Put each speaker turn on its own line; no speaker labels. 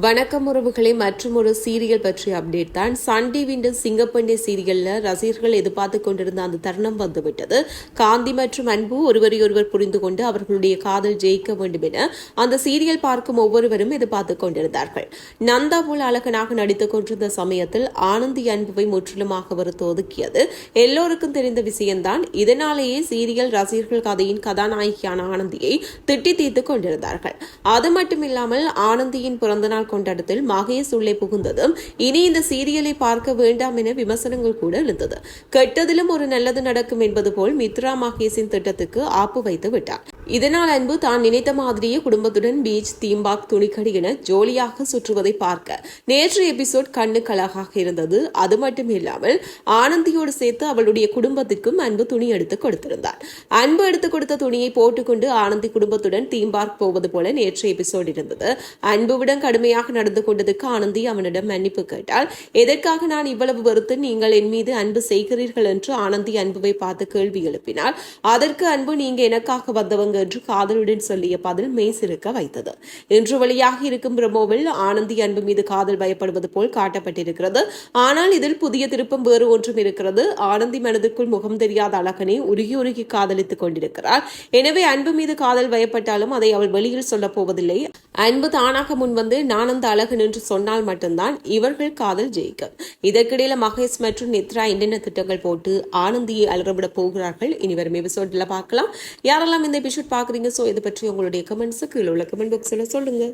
வணக்கம் உறவுகளை மற்றும் ஒரு சீரியல் பற்றிய அப்டேட் தான். சன் டிவியின் சிங்கப்பண்டிய சீரியல்ல ரசிகர்கள் எதிர்பார்த்து கொண்டிருந்த அந்த தருணம் வந்துவிட்டது. காந்தி மற்றும் அன்பு ஒருவரையொருவர் புரிந்து கொண்டு அவர்களுடைய காதல் ஜெயிக்க வேண்டும் என அந்த சீரியல் பார்க்கும் ஒவ்வொருவரும் எதிர்பார்த்து கொண்டிருந்தார்கள். நந்தா போல் அழகனாக நடித்துக் கொண்டிருந்த சமயத்தில் ஆனந்தி அன்புவை முற்றிலுமாக வெறுத்து ஒதுக்கியது. எல்லோருக்கும் தெரிந்த விஷயம்தான் இதனாலேயே சீரியல் ரசிகர்கள் கதையின் கதாநாயகியான ஆனந்தியை திட்டி தீர்த்துக் கொண்டிருந்தார்கள். அது மட்டுமில்லாமல் ஆனந்தியின் பிறந்தநாள் கொண்டாட்டத்தில் மகேஷ் உள்ளே புகுந்ததும் இனி இந்த சீரியலை பார்க்க வேண்டாம் என விமர்சனங்கள் கூட எழுந்தது. கெட்டதிலும் ஒரு நல்லது நடக்கும் என்பது போல் மித்ரா மகேஷின் திட்டத்துக்கு ஆப்பு வைத்து விட்டார். இதனால் அன்பு தான் நினைத்த மாதிரியே குடும்பத்துடன் பீச் தீம்பாக் துணிக்கடி என ஜோலியாக சுற்றுவதை பார்க்க நேற்று எபிசோட் கண்ணுக்கு அழகாக இருந்தது. அது மட்டும் இல்லாமல் ஆனந்தியோடு சேர்த்து அவளுடைய குடும்பத்திற்கும் அன்பு துணி எடுத்து கொடுத்திருந்தார். அன்பு எடுத்து கொடுத்த துணியை போட்டுக்கொண்டு ஆனந்தி குடும்பத்துடன் தீம் பார்க் போவது போல நேற்று எபிசோட் இருந்தது. அன்புவிடம் கடுமையாக நடந்து கொண்டதுக்கு ஆனந்தி அவனிடம் மன்னிப்பு கேட்டால் எதற்காக நான் இவ்வளவு வெறுத்து நீங்கள் என் மீது அன்பு செய்கிறீர்கள்? என்று ஆனந்தி அன்புவை பார்த்து கேள்வி எழுப்பினாள். அதற்கு அன்பு நீங்க எனக்காக வந்தவங்க என்று காதலுடன் சொல்லிய பதில் மேசிருக்க வைத்தது. இன்று வெளியாக இருக்கும் பிரமோவில் ஆனந்தி அன்பு மீது காதல் பயப்படுவது போல் காட்டப்பட்டிருக்கிறது. ஆனால் இதில் புதிய திருப்பம் வேறு ஒன்றும் இருக்கிறது. ஆனந்தி மனதுக்குள் முகம் தெரியாத அழகனை உருகி உருகி காதலித்துக் கொண்டிருக்கிறார். எனவே அன்பு மீது காதல் பயப்பட்டாலும் அதை அவள் வெளியில் சொல்லப் போவதில்லை. அன்பு தானாக முன்வந்து நான் அந்த அழகன் என்று சொன்னால் மட்டும்தான் இவர்கள் காதல் ஜெயிக்கும். இதற்கிடையில மகேஷ் மற்றும் நித்ரா என்னென்ன திட்டங்கள் போட்டு ஆனந்தியை அலறவிட போகிறார்கள்? இனி வரும் எபிசோட்ல பார்க்கலாம். யாரெல்லாம் இந்த எபிசோட் பார்க்குறீங்க. சோ இதை பற்றி உங்களுடைய கமெண்ட்ஸுக்கு கீழே உள்ள கமெண்ட் பாக்ஸில் சொல்லுங்க.